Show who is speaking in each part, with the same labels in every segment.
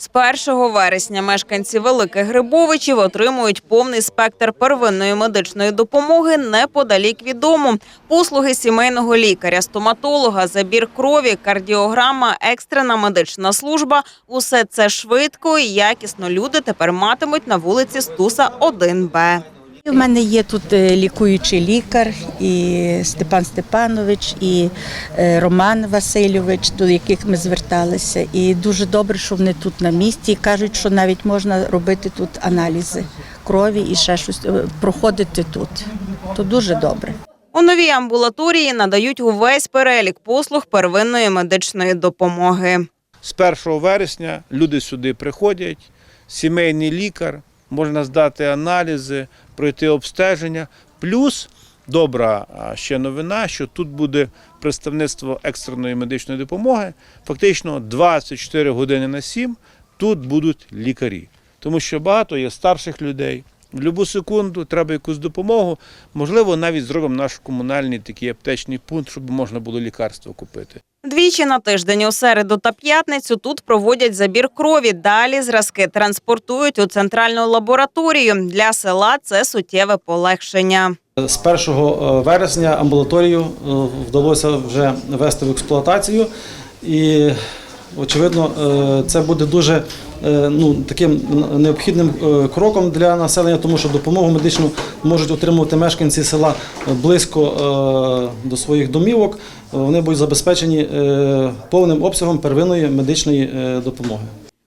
Speaker 1: З 1 вересня мешканці Великих Грибовичів отримують повний спектр первинної медичної допомоги неподалік від дому. Послуги сімейного лікаря, стоматолога, забір крові, кардіограма, екстрена медична служба – усе це швидко і якісно люди тепер матимуть на вулиці Стуса 1Б.
Speaker 2: У мене є тут е, лікуючий лікар, і Степан Степанович, і е, Роман Васильович, до яких ми зверталися. І дуже добре, що вони тут на місці. І кажуть, що навіть можна робити тут аналізи крові і ще щось е, проходити тут. То дуже добре.
Speaker 1: У новій амбулаторії надають увесь перелік послуг первинної медичної допомоги.
Speaker 3: З 1 вересня люди сюди приходять, сімейний лікар, можна здати аналізи, пройти обстеження. Плюс добра ще новина, що тут буде представництво екстреної медичної допомоги. Фактично 24 години на 7 тут будуть лікарі. Тому що багато є старших людей. В будь-яку секунду треба якусь допомогу. Можливо, навіть зробимо наш комунальний такий аптечний пункт, щоб можна було лікарство купити.
Speaker 1: Двічі на тиждень у середу та п'ятницю тут проводять забір крові. Далі зразки транспортують у центральну лабораторію. Для села це суттєве полегшення.
Speaker 4: З 1 вересня амбулаторію е, вдалося вже ввести в експлуатацію, і очевидно, е, це буде дуже е, ну, таким необхідним е, кроком для населення, тому що допомогу медичну можуть отримувати мешканці села близько е, до своїх домівок. Вони будуть забезпечені е, повним обсягом первинної медичної е, допомоги.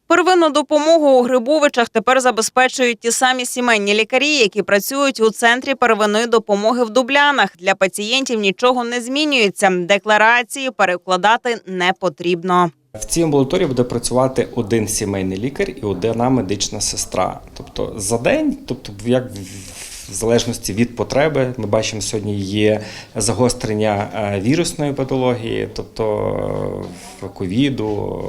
Speaker 1: Первинну допомогу у Грибовичах тепер забезпечують ті самі сімейні лікарі, які працюють у центрі первинної допомоги в Дублянах. Для пацієнтів нічого не змінюється. Декларації перекладати не потрібно.
Speaker 5: В цій амбулаторії буде працювати один сімейний лікар і одна медична сестра. Тобто за день, тобто як в- залежності від потреби, ми бачимо сьогодні є загострення е, вірусної патології, тобто е, ковіду,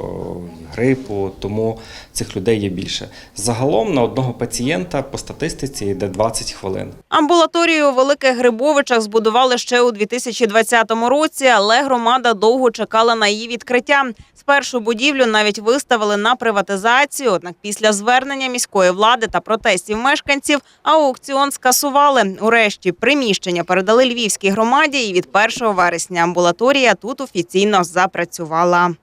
Speaker 5: грипу, тому цих людей є більше. Загалом на одного пацієнта по статистиці йде 20 хвилин.
Speaker 1: Амбулаторію у Великих Грибовичах збудували ще у 2020 році, але громада довго чекала на її відкриття. Спершу будівлю навіть виставили на приватизацію. Однак після звернення міської влади та протестів мешканців аукціон скасували. Урешті приміщення передали львівській громаді, і від 1 вересня амбулаторія тут офіційно запрацювала.